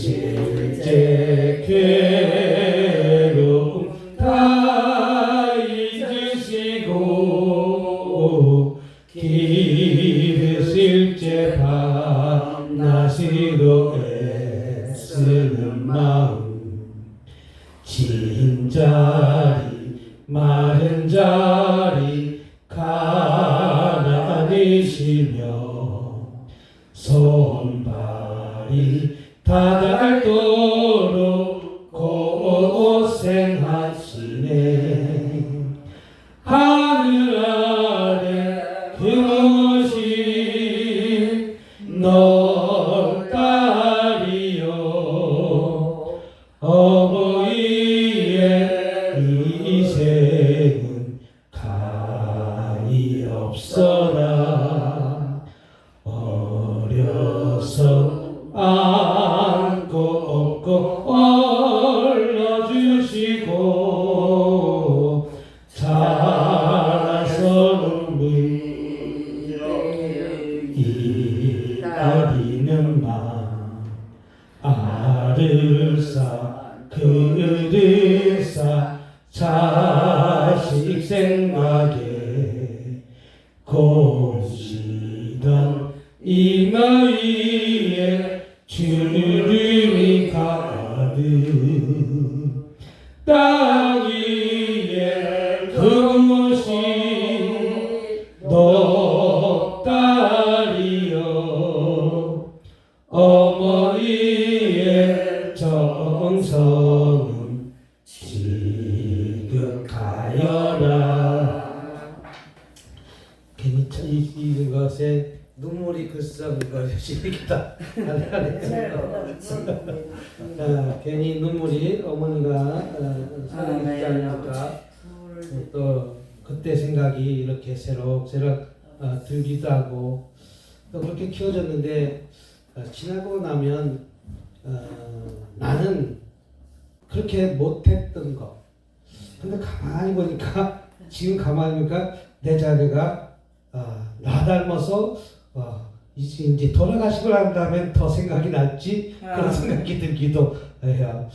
실제 괴로움 다 잊으시고 기르실 제 밤낮이도 애쓰는 마음 진 자리 마른 자리 가난이시며 손발이 다닳도록 고생하시네. 하늘 아래 그무신 너 딸이여 어머니의 희생은 가히 없어라. 어려서 안고 얼려주시고 자라서는 이다리는 마 그릇 쌓 자식 생각에 고시던 이마 어머니의 정성은 지극하여라. 괜히 눈물이 글썽 거리시겠다 아, 괜히 눈물이 어머니가 어, 사랑했지 않을까 또 그때 생각이 이렇게 새록새록 어, 들기도 하고 또 그렇게 키워졌는데 어, 지나고 나면 어, 나는 그렇게 못했던 거. 근데 가만히 보니까 지금 가만히 보니까 내 자녀가 어, 나 닮아서 어, 이제 이제 돌아가시고 난 다음에 더 생각이 났지? 그런 생각이 들기도 해요.